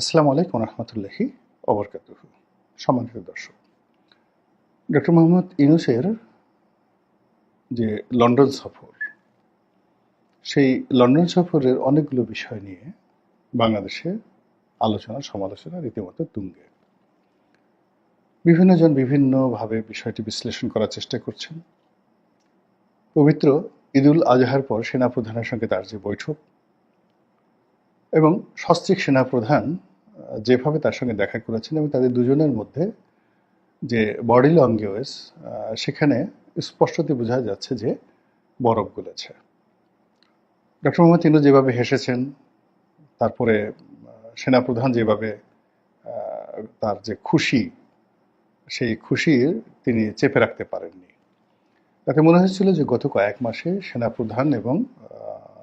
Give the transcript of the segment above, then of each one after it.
আসসালামু আলাইকুম রহমতুল্লাহি অবরকাত সম্মানিত দর্শক, ডক্টর মোহাম্মদ ইউনুসের যে লন্ডন সফর, সেই লন্ডন সফরের অনেকগুলো বিষয় নিয়ে বাংলাদেশে আলোচনা, সমালোচনা রীতিমতো তুঙ্গে। বিভিন্নজন বিভিন্নভাবে বিষয়টি বিশ্লেষণ করার চেষ্টা করছেন। পবিত্র ঈদুল আজহার পর সেনাপ্রধানের সঙ্গে তার যে বৈঠক এবং সস্ত্রীক সেনাপ্রধান যেভাবে তার সঙ্গে দেখা করেছেন এবং তাদের দুজনের মধ্যে যে বডি ল্যাঙ্গুয়েজ সেখানে স্পষ্টতই বোঝা যাচ্ছে যে বরফ গলেছে। ডক্টর মোহাম্মদ ইনু যেভাবে হেসেছেন, তারপরে সেনাপ্রধান যেভাবে তার যে খুশি, সেই খুশির তিনি চেপে রাখতে পারেননি। তাতে মনে হয়েছিল যে গত কয়েক মাসে সেনাপ্রধান এবং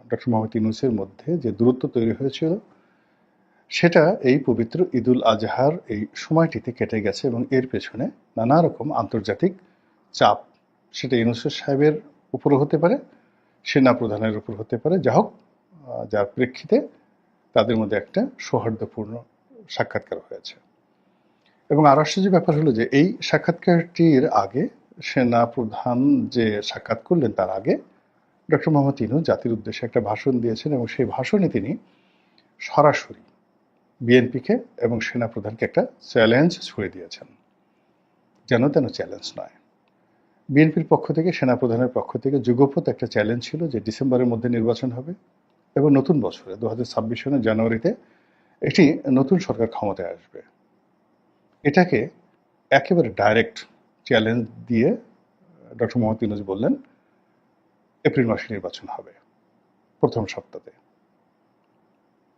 ডক্টর মোহাম্মদ ইউনুসের মধ্যে যে দূরত্ব তৈরি হয়েছিল সেটা এই পবিত্র ঈদুল আজহার এই সময়টিতে কেটে গেছে এবং এর পেছনে নানা রকম আন্তর্জাতিক চাপ। সেটা ইউনুসের সাহেবের উপর হতে পারে, সেনা প্রধানের উপর হতে পারে। যা হোক যার প্রেক্ষিতে তাদের মধ্যে একটা সৌহার্দ্যপূর্ণ সাক্ষাৎকার হয়েছে। এবং আর আশ্চর্য ব্যাপার হলো যে এই সাক্ষাৎকারটির আগে সেনা প্রধান যে সাক্ষাৎ করলেন তার আগে ডক্টর মোহাম্মদ ইনু জাতির উদ্দেশ্যে একটা ভাষণ দিয়েছেন এবং সেই ভাষণে তিনি সরাসরি বিএনপিকে এবং সেনা প্রধানকে একটা চ্যালেঞ্জ ছুড়ে দিয়েছেন। যেন তেন চ্যালেঞ্জ নয়। বিএনপির পক্ষ থেকে সেনা প্রধানের পক্ষ থেকে যুগপথ একটা চ্যালেঞ্জ ছিল যে ডিসেম্বরের মধ্যে নির্বাচন হবে এবং নতুন বছরে দু হাজার ছাব্বিশ জানুয়ারিতে একটি নতুন সরকার ক্ষমতায় আসবে। এটাকে একেবারে ডাইরেক্ট চ্যালেঞ্জ দিয়ে ডক্টর মোহাম্মদ ইউনুস বললেন, এপ্রিল মাসে নির্বাচন হবে প্রথম সপ্তাহে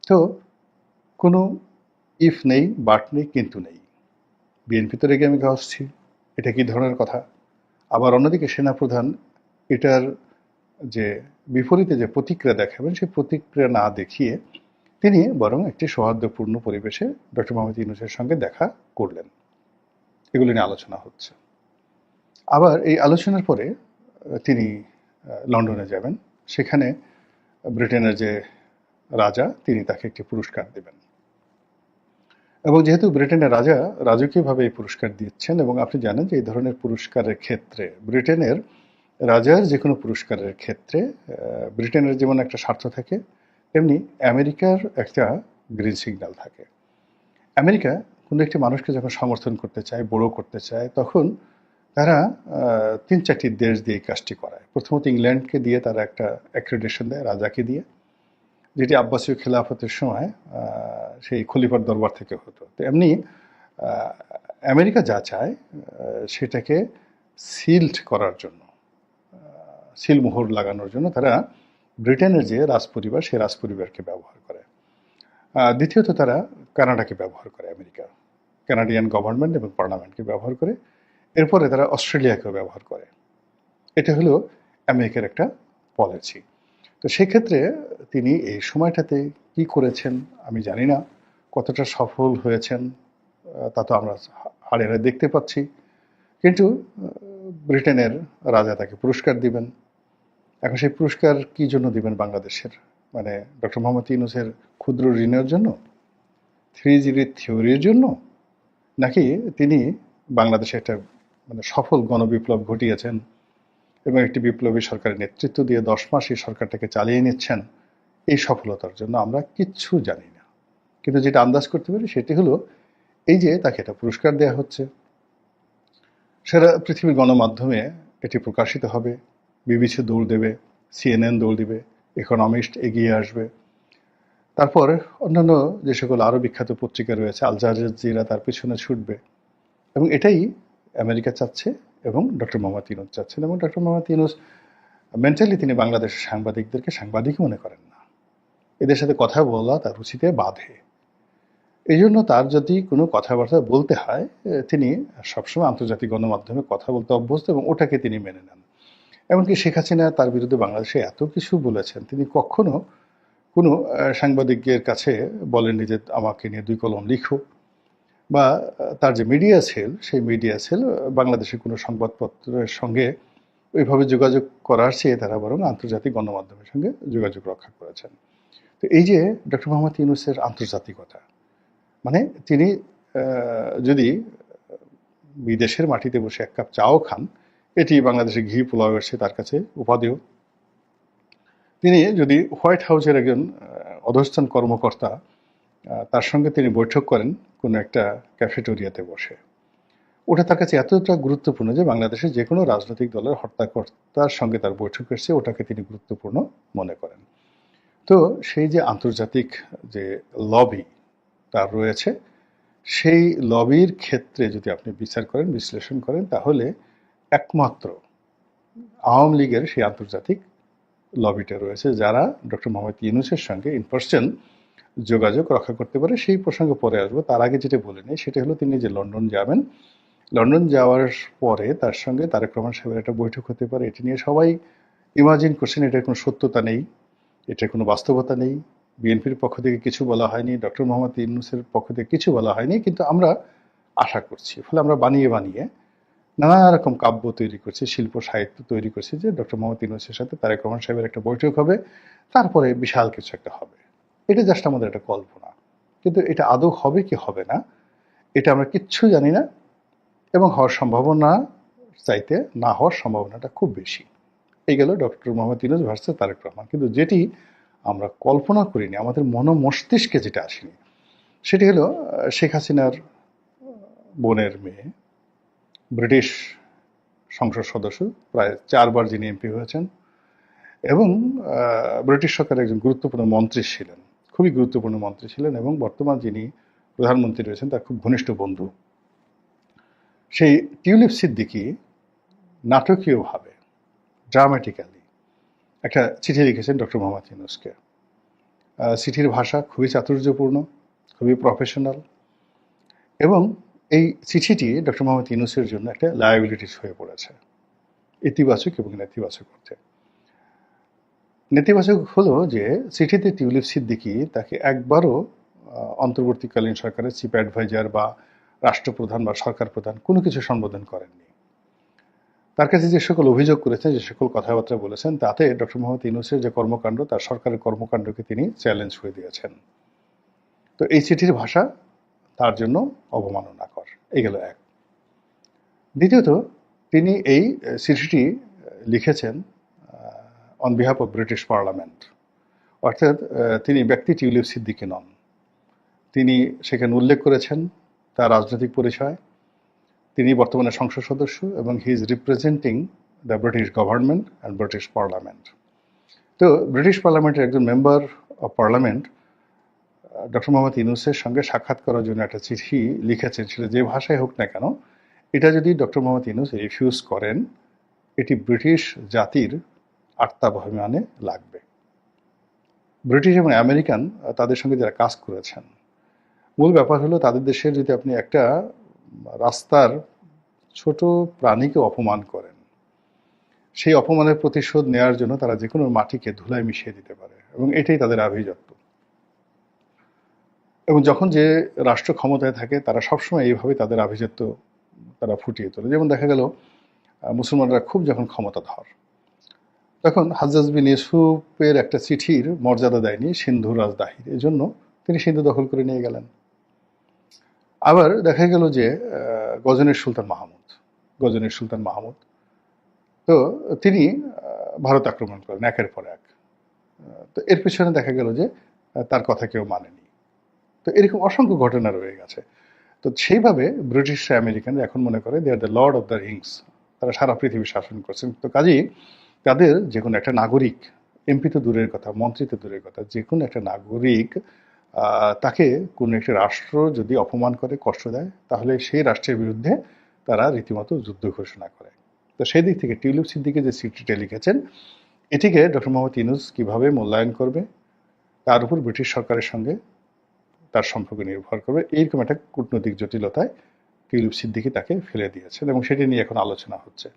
তো কোনো ইফ নেই বাট নেই, কিন্তু নেই। বিএনপি তো রেগে আমি আসছি এটা কি ধরনের কথা? আবার অন্যদিকে সেনাপ্রধান, এটার যে বিপরীতে যে প্রতিক্রিয়া দেখাবেন, সেই প্রতিক্রিয়া না দেখিয়ে তিনি বরং একটি সৌহার্দ্যপূর্ণ পরিবেশে ডক্টর মোহাম্মদ ইউনুসের সঙ্গে দেখা করলেন। এগুলি নিয়ে আলোচনা হচ্ছে। আবার এই আলোচনার পরে তিনি লন্ডনে যাবেন। সেখানে ব্রিটেনের যে রাজা, তিনি তাকে একটি পুরস্কার দেবেন। এবং যেহেতু ব্রিটেনের রাজা রাজকীয়ভাবে এই পুরস্কার দিচ্ছেন, এবং আপনি জানেন যে এই ধরনের পুরস্কারের ক্ষেত্রে ব্রিটেনের রাজার যে কোনো পুরস্কারের ক্ষেত্রে ব্রিটেনের যেমন একটা স্বার্থ থাকে, তেমনি আমেরিকার একটা গ্রিন সিগন্যাল থাকে। আমেরিকা কোনো একটি মানুষকে যখন সমর্থন করতে চায়, বড় করতে চায়, তখন তারা তিন চারটি দেশ দিয়ে এই কাজটি করায়। প্রথমত ইংল্যান্ডকে দিয়ে তারা একটা অ্যাক্রেডিটেশন দেয়, রাজাকে দিয়ে। যেটি আব্বাসীয় খেলাফতের সময় সেই খলিফার দরবার থেকে হতো। তো এমনি আমেরিকা যা চায় সেটাকে সিল্ড করার জন্য সিলমোহর লাগানোর জন্য তারা ব্রিটেনের যে রাজপরিবার, সেই রাজপরিবারকে ব্যবহার করে। দ্বিতীয়ত তারা কানাডাকে ব্যবহার করে, আমেরিকা। কানাডিয়ান গভর্নমেন্ট এবং পার্লামেন্টকে ব্যবহার করে। এরপরে তারা অস্ট্রেলিয়াকেও ব্যবহার করে। এটা হলো আমেরিকার একটা পলিসি। তো সেক্ষেত্রে তিনি এই সময়টাতে কি করেছেন আমি জানি না, কতটা সফল হয়েছেন তা তো আমরা হাড়ে হাড়ে দেখতে পাচ্ছি। কিন্তু ব্রিটেনের রাজা তাকে পুরস্কার দিবেন। এখন সেই পুরস্কার কি জন্য দিবেন বাংলাদেশের? মানে ডক্টর মোহাম্মদ ইউনুসের ক্ষুদ্র ঋণের জন্য? থ্রি জির থিওরির জন্য? নাকি তিনি বাংলাদেশে একটা মানে সফল গণবিপ্লব ঘটিয়েছেন? এবং একটি বিপ্লবী সরকারের নেতৃত্ব দিয়ে দশ মাস এই সরকারটাকে চালিয়ে নিচ্ছেন, এই সফলতার জন্য আমরা কিচ্ছু জানি না। কিন্তু যেটা আন্দাজ করতে পারি সেটি হলো, এই যে তাকে এটা পুরস্কার দেওয়া হচ্ছে সারা পৃথিবীর গণমাধ্যমে এটি প্রকাশিত হবে, বিবিসি দৌড় দেবে, সিএনএন দৌড় দিবে ইকোনমিস্ট এগিয়ে আসবে। তারপর অন্যান্য যে সকল আরও বিখ্যাত পত্রিকা রয়েছে আল জাজিরা তার পিছনে ছুটবে। এবং এটাই আমেরিকা চাচ্ছে এবং ডক্টর মোহাম্মদ ইউনুস যাচ্ছেন এবং ডক্টর মোহাম্মদ ইউনুস মেন্টালি তিনি বাংলাদেশের সাংবাদিকদেরকে সাংবাদিক মনে করেন না। এদের সাথে কথা বলা তার রুচিতে বাধে। এই জন্য তার যদি কোনো কথাবার্তা বলতে হয় তিনি সবসময় আন্তর্জাতিক গণমাধ্যমে কথা বলতে অভ্যস্ত এবং ওটাকে তিনি মেনে নেন। এমনকি শেখ হাসিনা তার বিরুদ্ধে বাংলাদেশে এত কিছু বলেছেন, তিনি কখনো কোনো সাংবাদিকের কাছে বলেননি যে আমাকে নিয়ে দুই কলম লিখো। বা, তার যে মিডিয়া সেল সেই মিডিয়া সেল বাংলাদেশের কোনো সংবাদপত্রের সঙ্গে ওইভাবে যোগাযোগ করার চেয়ে তারা বরং আন্তর্জাতিক গণমাধ্যমের সঙ্গে যোগাযোগ রক্ষা করেছেন। তো এই যে ডক্টর মোহাম্মদ ইউনুসের আন্তর্জাতিকতা মানে তিনি যদি বিদেশের মাটিতে বসে এক কাপ চাও খান, এটি বাংলাদেশে ঘি পোলাও এসে তার কাছে উপাদেয়। তিনি যদি হোয়াইট হাউসের একজন অধস্থান কর্মকর্তা তার সঙ্গে তিনি বৈঠক করেন কোনো একটা ক্যাফেটোরিয়াতে বসে। ওটা তার কাছে এতটা গুরুত্বপূর্ণ যে বাংলাদেশের যে কোনো রাজনৈতিক দলের হর্তাকর্তার সঙ্গে তার বৈঠক এসছে, ওটাকে তিনি গুরুত্বপূর্ণ মনে করেন। তো সেই যে আন্তর্জাতিক যে লবি তার রয়েছে, সেই লবির ক্ষেত্রে যদি আপনি বিচার করেন, বিশ্লেষণ করেন, তাহলে একমাত্র আওয়ামী লীগের সেই আন্তর্জাতিক লবিটা রয়েছে, যারা ডক্টর মোহাম্মদ ইউনুসের সঙ্গে ইন পার্সন যোগাযোগ রক্ষা করতে পারে, সেই প্রসঙ্গে পরে আসব। তার আগে যেটা বলে নেই, সেটা হলো তিনি যে লন্ডন যাবেন, লন্ডন যাওয়ার পরে তার সঙ্গে তারেক রহমান সাহেবের একটা বৈঠক হতে পারে। এটি নিয়ে সবাই ইমাজিন করছেন, এটার কোনো সত্যতা নেই, এটার কোনো বাস্তবতা নেই। বিএনপির পক্ষ থেকে কিছু বলা হয়নি, ডক্টর মোহাম্মদ ইউনুসের পক্ষ থেকে কিছু বলা হয়নি, কিন্তু আমরা আশা করছি, ফলে আমরা বানিয়ে বানিয়ে নানা রকম কাব্য তৈরি করছি, শিল্প সাহিত্য তৈরি করছি যে ডক্টর মোহাম্মদ ইউনুসের সাথে তারেক রহমান সাহেবের একটা বৈঠক হবে, তারপরে বিশাল কিছু একটা হবে। এটা জাস্ট আমাদের একটা কল্পনা। কিন্তু এটা আদৌ হবে কি হবে না, এটা আমরা কিচ্ছু জানি না এবং হওয়ার সম্ভাবনা চাইতে না হওয়ার সম্ভাবনাটা খুব বেশি। এই গেল ডক্টর মোহাম্মদ ইউনুস ভার্সেস তারেক রহমান। কিন্তু যেটি আমরা কল্পনা করিনি, আমাদের মন মস্তিষ্কে যেটা আসেনি, সেটি হলো শেখ হাসিনার বোনের মেয়ে, ব্রিটিশ সংসদ সদস্য, প্রায় চারবার যিনি এমপি হয়েছেন এবং ব্রিটিশ সরকারের একজন গুরুত্বপূর্ণ মন্ত্রী ছিলেন। খুবই গুরুত্বপূর্ণ মন্ত্রী ছিলেন এবং বর্তমান যিনি প্রধানমন্ত্রী রয়েছেন, তার খুব ঘনিষ্ঠ বন্ধু। সেই টিউলিপ সিদ্দিকি নাটকীয়ভাবে ড্রামাটিক্যালি একটা চিঠি লিখেছেন ডক্টর মোহাম্মদ ইউনুসকে। চিঠির ভাষা খুবই চাতুর্যপূর্ণ, খুবই প্রফেশনাল এবং এই চিঠিটি ডক্টর মোহাম্মদ ইউনুসের জন্য একটা লায়াবিলিটিস হয়ে পড়েছে, ইতিবাচক এবং নেতিবাচক অর্থে। নেতিবাচক হলো যে চিঠিতে টিউলিপ সিদ্দিকি তাকে একবারও অন্তর্বর্তীকালীন সরকারের চিফ অ্যাডভাইজার বা রাষ্ট্রপ্রধান বা সরকার প্রধান কোনো কিছু সম্বোধন করেননি। তার কাছে যে সকল অভিযোগ করেছেন, যে সকল কথাবার্তা বলেছেন, তাতে ডক্টর মোহাম্মদ ইউনুসের যে কর্মকাণ্ড, তার সরকারের কর্মকাণ্ডকে তিনি চ্যালেঞ্জ করে দিয়েছেন। তো এই চিঠির ভাষা তার জন্য অবমাননাকর। এই গেল এক। দ্বিতীয়ত, তিনি এই চিঠিটি লিখেছেন on behalf of British parliament অর্থাৎ তিনি ব্যক্তি টিউলিপ সিদ্দিকি নন। তিনি সেখানে উল্লেখ করেছেন তার রাজনৈতিক পরিচয়। তিনি বর্তমানে সংসদ সদস্য এবং he is representing the British government and British parliament তো ব্রিটিশ পার্লামেন্টের একজন member of parliament doctor Mohammad ইউনুসের সঙ্গে সাক্ষাৎ করার জন্য একটা চিঠি লিখেছেন। সেটা যে ভাষায় হোক না কেন, এটা যদি ডক্টর মোহাম্মদ ইউনুস রিফিউজ করেন, এটি ব্রিটিশ জাতির আত্মাভিমানে লাগবে। ব্রিটিশ এবং আমেরিকান তাদের সঙ্গে যারা কাজ করেছেন, মূল ব্যাপার হলো তাদের দেশের যদি আপনি একটা রাস্তার ছোট প্রাণীকে অপমান করেন, সেই অপমানের প্রতিশোধ নেওয়ার জন্য তারা যে কোনো মাটিকে ধুলায় মিশিয়ে দিতে পারে এবং এটাই তাদের আভিজাত্য। এবং যখন যে রাষ্ট্র ক্ষমতায় থাকে, তারা সবসময় এইভাবে তাদের আভিজাত্য তারা ফুটিয়ে তোলে। যেমন দেখা গেল মুসলমানরা খুব যখন ক্ষমতাধর তখন হাজ্জাজ বিন ইউসুফের একটা চিঠির মর্যাদা দেয়নি, সিন্ধু রাজদাহির এই জন্য তিনি সিন্ধু দখল করে নিয়ে গেলেন। আবার দেখা গেল যে গজনের সুলতান মাহমুদ, গজনের সুলতান মাহমুদ। তো তিনি ভারত আক্রমণ করেন, একের পর এক। তো এর পিছনে দেখা গেল যে তার কথা কেউ মানেনি। তো এরকম অসংখ্য ঘটনা রয়ে গেছে। তো সেইভাবে ব্রিটিশরা, আমেরিকানরা এখন মনে করে they are the Lord of the Rings তারা সারা পৃথিবী শাসন করছেন। তো কাজেই তাদের যে কোনো একটা নাগরিক, এমপি তো দূরের কথা, মন্ত্রী তো দূরের কথা যে কোনো একটা নাগরিক তাকে কোনো একটা রাষ্ট্র যদি অপমান করে, কষ্ট দেয়, তাহলে সেই রাষ্ট্রের বিরুদ্ধে তারা রীতিমতো যুদ্ধ ঘোষণা করে। তো সেই দিক থেকে টিউলিপ সিদ্দিকে যে চিঠিটা লিখেছেন, এটিকে ডক্টর মোহাম্মদ ইউনুস কীভাবে মূল্যায়ন করবে, তার উপর ব্রিটিশ সরকারের সঙ্গে তার সম্পর্ক নির্ভর করবে এইরকম একটা কূটনৈতিক জটিলতায় টিউলিপ সিদ্দিকি তাকে ফেলে দিয়েছেন এবং সেটি নিয়ে এখন আলোচনা হচ্ছে।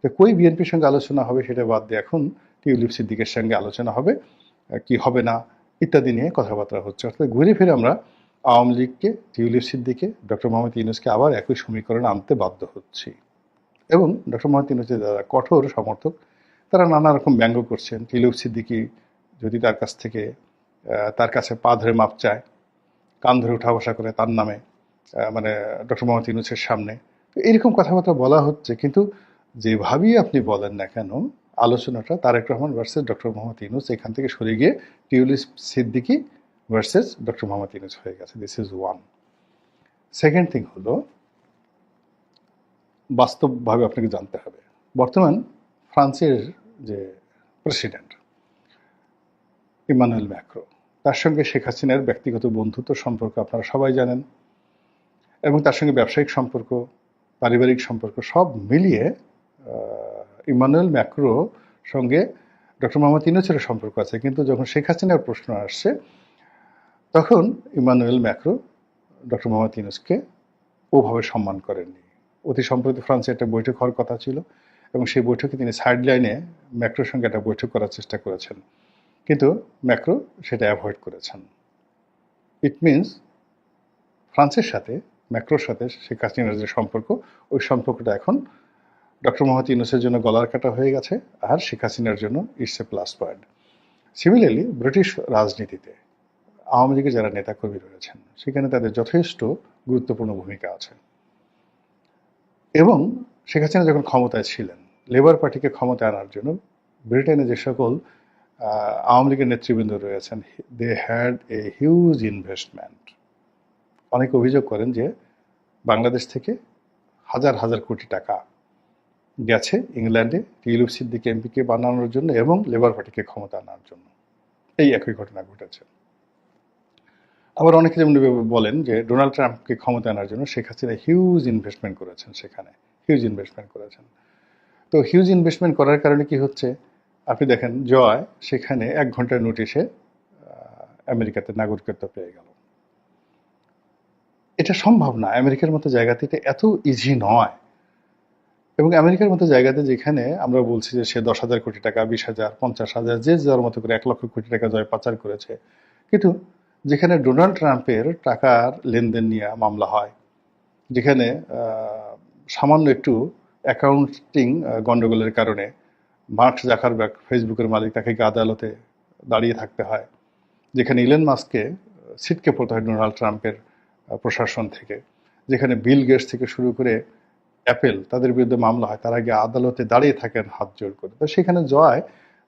তো কই বিএনপির সঙ্গে আলোচনা হবে সেটা বাদ দিয়ে এখন টিউলিপ সিদ্দিকের সঙ্গে আলোচনা হবে কি হবে না ইত্যাদি নিয়ে কথাবার্তা হচ্ছে। অর্থাৎ ঘুরে ফিরে আমরা আওয়ামী লীগকে টিউলিপ সিদ্দিকে ডক্টর মোহাম্মদ ইউনুসকে আবার একই সমীকরণে আনতে বাধ্য হচ্ছি। এবং ডক্টর মোহাম্মদ ইউনুসের যারা কঠোর সমর্থক, তারা নানা রকম ব্যঙ্গ করছেন। টিউলিপ সিদ্দিকি যদি তার কাছ থেকে তার কাছে পা ধরে মাপ চায়, কান ধরে উঠা বসা করে তার নামে মানে ডক্টর মোহাম্মদ ইউনুসের সামনে। তো এইরকম কথাবার্তা বলা হচ্ছে, কিন্তু যেভাবেই আপনি বলেন না কেন, আলোচনাটা তারেক রহমান ভার্সেস ডক্টর মোহাম্মদ ইউনুস, এখান থেকে সরে গিয়ে টিউলিস সিদ্দিকি ভার্সেস ডক্টর মোহাম্মদ ইউনুস হয়ে গেছে। This is one second thing হলো, বাস্তবভাবে আপনাকে জানতে হবে। বর্তমান ফ্রান্সের যে প্রেসিডেন্ট ইমানুয়েল ম্যাক্রো তার সঙ্গে শেখ হাসিনার ব্যক্তিগত বন্ধুত্ব সম্পর্ক আপনারা সবাই জানেন। এবং তার সঙ্গে ব্যবসায়িক সম্পর্ক, পারিবারিক সম্পর্ক সব মিলিয়ে ইমানুয়েল ম্যাক্রো সঙ্গে ডক্টর মোহাম্মদ ইউনুসের সম্পর্ক আছে। কিন্তু যখন শেখ হাসিনার প্রশ্ন আসছে, তখন ইমানুয়েল ম্যাক্রো ডক্টর মোহাম্মদ ইউনুসকে ওভাবে সম্মান করেননি। অতি সম্প্রতি ফ্রান্সে একটা বৈঠক হওয়ার কথা ছিল এবং সেই বৈঠকে তিনি সাইড লাইনে ম্যাক্রোর সঙ্গে একটা বৈঠক করার চেষ্টা করেছেন। কিন্তু ম্যাক্রো সেটা অ্যাভয়েড করেছেন। ইট মিনস ফ্রান্সের সাথে ম্যাক্রোর সাথে শেখ হাসিনার যে সম্পর্ক, ওই সম্পর্কটা এখন ডক্টর মোহাম্মদ ইউনুসের জন্য গলার কাটা হয়ে গেছে আর শেখ হাসিনার জন্য it's a plus point. Similarly British রাজনীতিতে আওয়ামী লীগের যারা নেতাকর্মী রয়েছেন, সেখানে তাদের যথেষ্ট গুরুত্বপূর্ণ ভূমিকা আছে। এবং শেখ হাসিনা যখন ক্ষমতায় ছিলেন লেবার পার্টিকে ক্ষমতায় আনার জন্য ব্রিটেনে যে সকল আওয়ামী লীগের নেতৃবৃন্দ রয়েছেন they had a huge investment অনেক অভিযোগ করেন যে বাংলাদেশ থেকে হাজার হাজার কোটি টাকা গেছে ইংল্যান্ডে টিউলিপ সিদ্দিক এমপিকে বানানোর জন্য এবং লেবার পার্টিকে ক্ষমতা আনার জন্য। এই একই ঘটনা ঘটেছে। আবার অনেকে যেমন বলেন যে ডোনাল্ড ট্রাম্পকে ক্ষমতা আনার জন্য শেখ হাসিনা হিউজ ইনভেস্টমেন্ট করেছেন সেখানে। হিউজ ইনভেস্টমেন্ট করেছেন। তো হিউজ ইনভেস্টমেন্ট করার কারণে কি হচ্ছে? আপনি দেখেন জয় সেখানে এক ঘণ্টার নোটিশে আমেরিকাতে নাগরিকত্ব পেয়ে গেল। এটা সম্ভব না। আমেরিকার মতো জায়গাতে এটা এত ইজি নয়। এবং আমেরিকার মতো জায়গাতে যেখানে আমরা বলছি যে সে দশ হাজার কোটি টাকা, বিশ হাজার, পঞ্চাশ হাজার, যে যার মতো করে এক লক্ষ কোটি টাকা জয় পাচার করেছে। কিন্তু যেখানে ডোনাল্ড ট্রাম্পের টাকার লেনদেন নিয়ে মামলা হয়, যেখানে সামান্য একটু অ্যাকাউন্টিং গন্ডগোলের কারণে মার্কস জাকারবার্গ ফেসবুকের মালিক, তাকে আদালতে দাঁড়িয়ে থাকতে হয়। যেখানে ইলেন মাস্ককে ছিটকে পড়তে হয় ডোনাল্ড ট্রাম্পের প্রশাসন থেকে, যেখানে বিল গেটস থেকে শুরু করে অ্যাপেল, তাদের বিরুদ্ধে মামলা হয়, তারা গিয়ে আদালতে দাঁড়িয়ে থাকেন, হাত জোড় করে। তো সেখানে জয়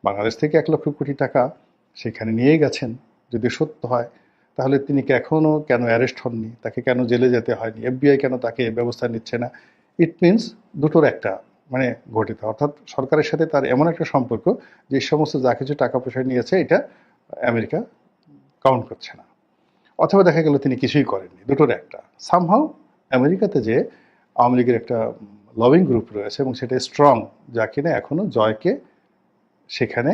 বাংলাদেশ থেকে এক লক্ষ কোটি টাকা সেখানে নিয়ে গেছেন। যদি সত্য হয়, তাহলে তিনি এখনও কেন অ্যারেস্ট হননি, তাকে কেন জেলে যেতে হয়নি, এফবিআই কেন তাকে ব্যবস্থা নিচ্ছে না? ইট মিনস দুটোর একটা মানে ঘটিত। অর্থাৎ সরকারের সাথে তার এমন একটা সম্পর্ক যে সমস্ত যা কিছু টাকা পয়সা নিয়েছে, এটা আমেরিকা কাউন্ট করছে না। অথবা দেখা গেল তিনি কিছুই করেননি। দুটোর একটা। সামহাও আমেরিকাতে যে আওয়ামী লীগের একটা লবিং গ্রুপ রয়েছে এবং সেটা স্ট্রং যা কিনা এখনও জয়কে সেখানে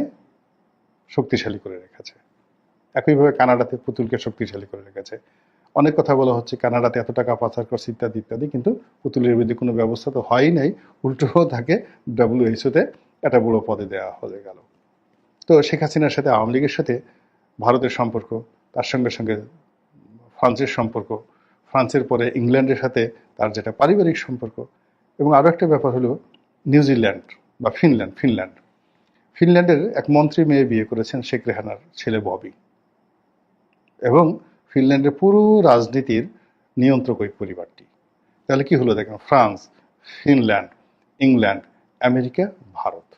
শক্তিশালী করে রেখেছে। একইভাবে কানাডাতে পুতুলকে শক্তিশালী করে রেখেছে। অনেক কথা বলা হচ্ছে কানাডাতে এত টাকা পাচার করছে ইত্যাদি ইত্যাদি, কিন্তু পুতুলের বিরুদ্ধে কোনো ব্যবস্থা তো হয়ই নাই। উল্টো তাকে ডাব্লিউএইচওতে একটা বড় পদে দেওয়া হয়ে গেল। তো শেখ হাসিনার সাথে আওয়ামী লীগের সাথে ভারতের সম্পর্ক, তার সঙ্গে সঙ্গে ফ্রান্সের সম্পর্ক, ফ্রান্সের পরে ইংল্যান্ডের সাথে তার যেটা পারিবারিক সম্পর্ক এবং আরও একটা ব্যাপার হলো নিউজিল্যান্ড বা ফিনল্যান্ড ফিনল্যান্ড। ফিনল্যান্ডের এক মন্ত্রী মেয়ে বিয়ে করেছেন শেখ রেহানার ছেলে ববি। এবং ফিনল্যান্ডের পুরো রাজনীতির নিয়ন্ত্রক ওই পরিবারটি। তাহলে কি হলো দেখেন, France, Finland, England, America, Bharat.